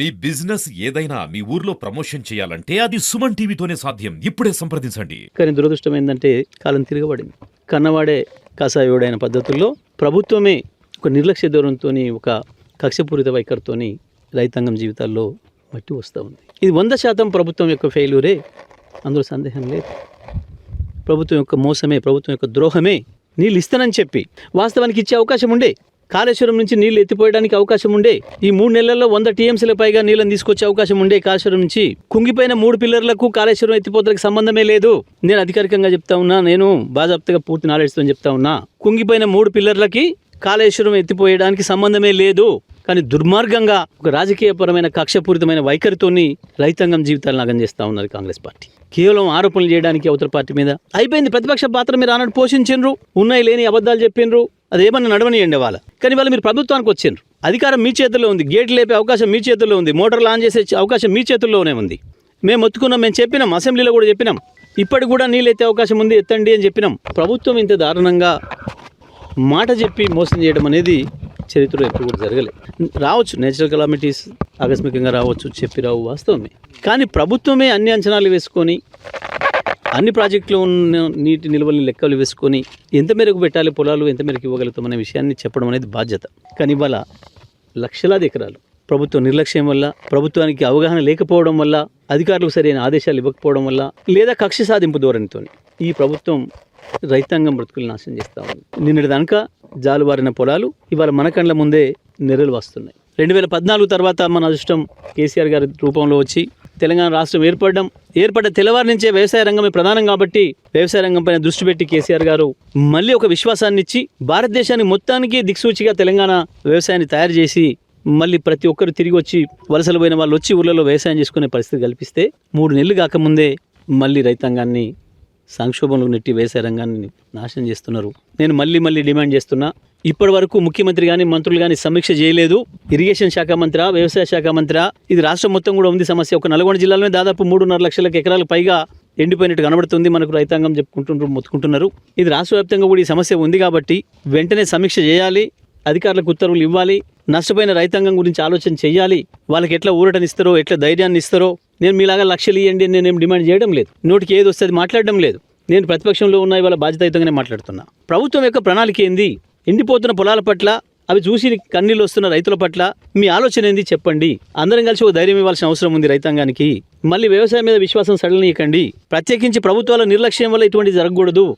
మీ business ఏదైనా మీ ఊర్లో promotion చేయాలంటే అది సుమన్ టీవీతోనే సాధ్యం. ఇప్పుడే సంప్రదించండి. కానీ దురదృష్టం ఏంటంటే కాలం తిరగబడింది. కన్నవాడే కాసాయోడైన పద్ధతుల్లో ప్రభుత్వమే ఒక నిర్లక్ష్య ధోరణితో ఒక కక్షపూరిత వైఖరితోని రైతాంగం జీవితాల్లో మట్టి వస్తూ ఉంది. ఇది వంద శాతం ప్రభుత్వం యొక్క ఫెయిల్యూరే అందులో సందేహం లేదు. ప్రభుత్వం యొక్క మోసమే ప్రభుత్వం యొక్క ద్రోహమే నీళ్ళు ఇస్తానని చెప్పి వాస్తవానికి ఇచ్చే అవకాశం ఉండే. కాళేశ్వరం నుంచి నీళ్ళు ఎత్తిపోయడానికి అవకాశం ఉండే ఈ మూడు నెలల్లో వంద టీఎంసీల పైగా నీళ్ళని తీసుకొచ్చే అవకాశం ఉండే కాళేశ్వరం నుంచి కుంగిపోయిన మూడు పిల్లర్లకు కాళేశ్వరం ఎత్తిపోతలకు సంబంధమే లేదు. నేను అధికారికంగా చెప్తా ఉన్నా నేను బాజాప్తగా పూర్తి నాలెడ్జ్తో చెప్తా ఉన్నా కుంగిపోయిన మూడు పిల్లర్లకి కాళేశ్వరం ఎత్తిపోయడానికి సంబంధమే లేదు. కానీ దుర్మార్గంగా ఒక రాజకీయపరమైన కక్షపూరితమైన వైఖరితోని రైతాంగం జీవితాలను నాగం చేస్తా ఉన్నారు కాంగ్రెస్ పార్టీ. కేవలం ఆరోపణలు చేయడానికి అవతల పార్టీ మీద అయిపోయింది. ప్రతిపక్ష పాత్ర మీరు ఆనాడు పోషించిండ్రు ఉన్నాయి లేని అబద్ధాలు చెప్పిండ్రు అదేమన్నా నడవనియండి వాళ్ళ కానీ వాళ్ళు మీరు ప్రభుత్వానికి వచ్చిండ్రు. అధికారం మీ చేతుల్లో ఉంది. గేట్ లేపే అవకాశం మీ చేతుల్లో ఉంది. మోటార్ లాంచ్ చేసే అవకాశం మీ చేతుల్లోనే ఉంది. మేము ఒత్తుకున్నాం మేము చెప్పినాం అసెంబ్లీలో కూడా చెప్పినాం. ఇప్పటికి కూడా నీళ్ళు ఎత్తే అవకాశం ఉంది ఎత్తండి అని చెప్పినాం. ప్రభుత్వం ఇంత దారుణంగా మాట చెప్పి మోసం చేయడం అనేది చరిత్రలో ఎప్పుడు కూడా జరగలేదు రావచ్చు నేచురల్ కలామిటీస్ ఆకస్మికంగా రావచ్చు చెప్పి రావు వాస్తవమే. కానీ ప్రభుత్వమే అన్ని అంచనాలు వేసుకొని అన్ని ప్రాజెక్టులో ఉన్న నీటి నిల్వల్ని లెక్కలు వేసుకొని ఎంత మేరకు పెట్టాలి పొలాలు ఎంత మేరకు ఇవ్వగలుగుతాం అనే విషయాన్ని చెప్పడం అనేది బాధ్యత. కానీ ఇవాళ లక్షలాది ఎకరాలు ప్రభుత్వ నిర్లక్ష్యం వల్ల ప్రభుత్వానికి అవగాహన లేకపోవడం వల్ల అధికారులకు సరైన ఆదేశాలు ఇవ్వకపోవడం వల్ల లేదా కక్ష సాధింపు ధోరణితో ఈ ప్రభుత్వం రైతాంగం బ్రతుకులు నాశనం చేస్తూ ఉంది. నిన్నటి దానిక జాలువారిన పొలాలు ఇవాళ మన కండ్ల ముందే నెరలు వస్తున్నాయి. రెండు వేల పద్నాలుగు తర్వాత మన అదృష్టం కేసీఆర్ గారి రూపంలో వచ్చి తెలంగాణ రాష్ట్రం ఏర్పడడం ఏర్పడ్డ తెల్లవారి నుంచే వ్యవసాయ రంగమే ప్రధానం కాబట్టి వ్యవసాయ రంగంపై దృష్టి పెట్టి కేసీఆర్ గారు మళ్ళీ ఒక విశ్వాసాన్ని ఇచ్చి భారతదేశానికి మొత్తానికి దిక్సూచిగా తెలంగాణ వ్యవసాయాన్ని తయారు చేసి మళ్ళీ ప్రతి ఒక్కరు తిరిగి వచ్చి వలసలు పోయిన వాళ్ళు వచ్చి ఊళ్ళలో వ్యవసాయం చేసుకునే పరిస్థితి కల్పిస్తే మూడు నెలలు కాకముందే మళ్ళీ రైతాంగాన్ని సంక్షోభంలో నెట్టి వ్యవసాయ రంగాన్ని నాశనం చేస్తున్నారు. నేను మళ్ళీ మళ్ళీ డిమాండ్ చేస్తున్నా ఇప్పటి వరకు ముఖ్యమంత్రి కానీ మంత్రులు కానీ సమీక్ష చేయలేదు. ఇరిగేషన్ శాఖ మంత్రి వ్యవసాయ శాఖ మంత్రి ఇది రాష్ట్రం మొత్తం కూడా ఉంది సమస్య. ఒక నల్గొండ జిల్లాలోనే దాదాపు మూడున్నర లక్షల ఎకరాలకు పైగా ఎండిపోయినట్టు కనబడుతుంది మనకు రైతాంగం చెప్పుకుంటుండ్రు మొత్తుకుంటున్నారు. ఇది రాష్ట్ర వ్యాప్తంగా కూడా ఈ సమస్య ఉంది కాబట్టి వెంటనే సమీక్ష చేయాలి అధికారులకు ఉత్తర్వులు ఇవ్వాలి. నష్టపోయిన రైతాంగం గురించి ఆలోచన చేయాలి వాళ్ళకి ఎట్లా ఊరటనిస్తారో ఎట్లా ధైర్యాన్ని ఇస్తారో నేను మీలాగా లక్షలు ఇవ్వండి అని నేనేం డిమాండ్ చేయడం లేదు. నోటికి ఏది వస్తుంది మాట్లాడడం లేదు. నేను ప్రతిపక్షంలో ఉన్న ఇవాళ బాధ్యతాయుతంగానే మాట్లాడుతున్నా. ప్రభుత్వం యొక్క ప్రణాళిక ఏంది? ఎండిపోతున్న పొలాల పట్ల అవి చూసి కన్నీళ్ళు వస్తున్న రైతుల పట్ల మీ ఆలోచన ఏంది చెప్పండి. అందరం కలిసి ఒక ధైర్యం ఇవ్వాల్సిన అవసరం ఉంది రైతాంగానికి. మళ్ళీ వ్యవసాయం మీద విశ్వాసం సడలనీయకండి. ప్రత్యేకించి ప్రభుత్వాల నిర్లక్ష్యం వల్ల ఇటువంటి జరగకూడదు.